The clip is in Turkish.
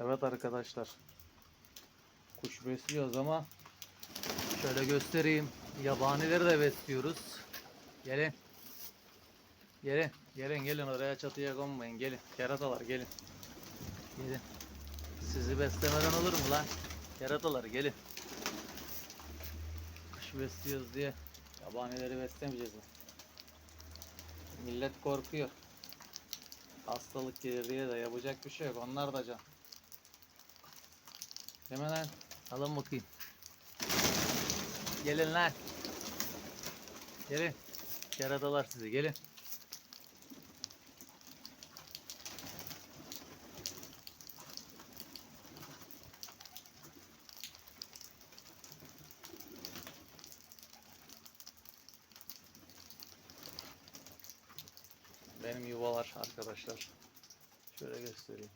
Evet arkadaşlar. Kuş besliyoruz ama şöyle göstereyim. Yabanileri de besliyoruz. Gelin. Gelin. Gelin gelin oraya çatıya konmayın. Gelin. Keratalar gelin. Gelin. Sizi beslemeden olur mu lan? Keratalar gelin. Kuş besliyoruz diye yabanileri beslemeyeceğiz mi? Millet korkuyor. Hastalık gelir diye de yapacak bir şey yok. Onlar da can. Mi lan? Alın bakayım. Gelin lan. Gelin. Keratalar sizi gelin. Benim yuvalar arkadaşlar. Şöyle göstereyim.